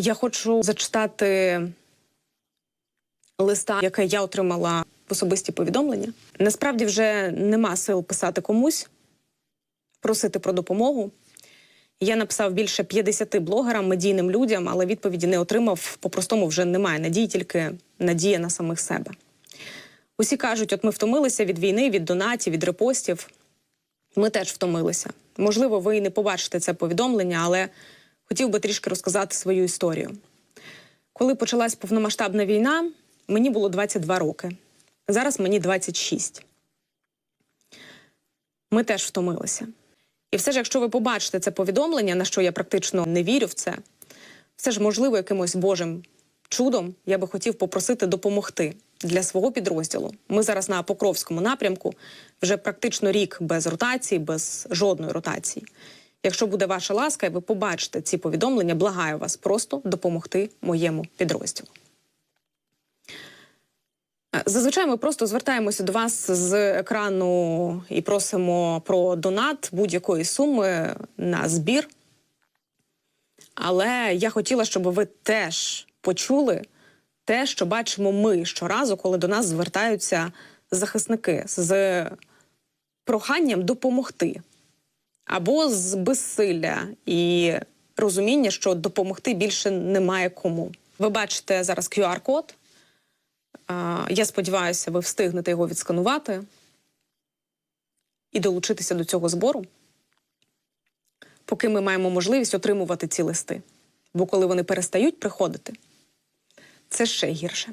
Я хочу зачитати листа, яке я отримала в особисті повідомлення. Насправді вже нема сил писати комусь, просити про допомогу. Я написав більше 50 блогерам, медійним людям, але відповіді не отримав. По-простому вже немає надії, тільки надія на самих себе. Усі кажуть, от ми втомилися від війни, від донатів, від репостів. Ми теж втомилися. Можливо, ви і не побачите це повідомлення, але хотів би трішки розказати свою історію. Коли почалась повномасштабна війна, мені було 22 роки. Зараз мені 26. Ми теж втомилися. І все ж, якщо ви побачите це повідомлення, на що я практично не вірю в це, все ж можливо якимось божим чудом я би хотів попросити допомогти для свого підрозділу. Ми зараз на Покровському напрямку вже практично рік без ротації, без жодної ротації. Якщо буде ваша ласка, і ви побачите ці повідомлення, благаю вас просто допомогти моєму підрозділу. Зазвичай ми просто звертаємося до вас з екрану і просимо про донат будь-якої суми на збір. Але я хотіла, щоб ви теж почули те, що бачимо ми щоразу, коли до нас звертаються захисники з проханням допомогти або з безсилля і розуміння, що допомогти більше немає кому. Ви бачите зараз QR-код. Я сподіваюся, ви встигнете його відсканувати і долучитися до цього збору, поки ми маємо можливість отримувати ці листи. Бо коли вони перестають приходити, це ще гірше.